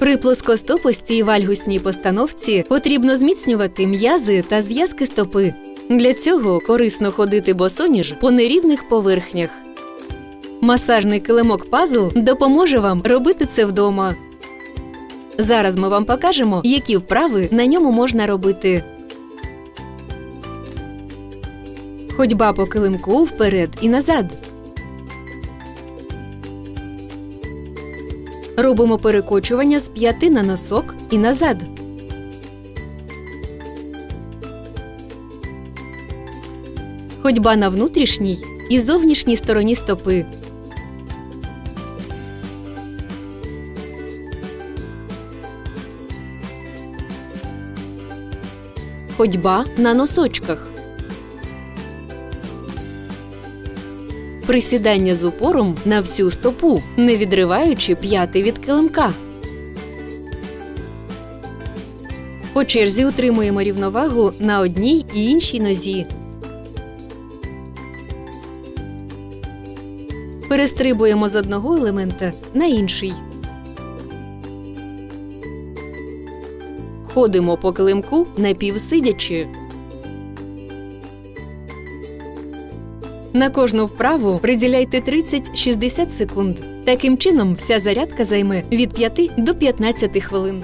При плоскостопості і вальгусній постановці потрібно зміцнювати м'язи та зв'язки стопи. Для цього корисно ходити босоніж по нерівних поверхнях. Масажний килимок пазл допоможе вам робити це вдома. Зараз ми вам покажемо, які вправи на ньому можна робити. Ходьба по килимку вперед і назад. Робимо перекочування з п'яти на носок і назад. Ходьба на внутрішній і зовнішній стороні стопи. Ходьба на носочках. Присідання з упором на всю стопу, не відриваючи п'яти від килимка. По черзі утримуємо рівновагу на одній і іншій нозі. Перестрибуємо з одного елемента на інший. Ходимо по килимку напівсидячи. На кожну вправу приділяйте 30-60 секунд. Таким чином, вся зарядка займе від 5 до 15 хвилин.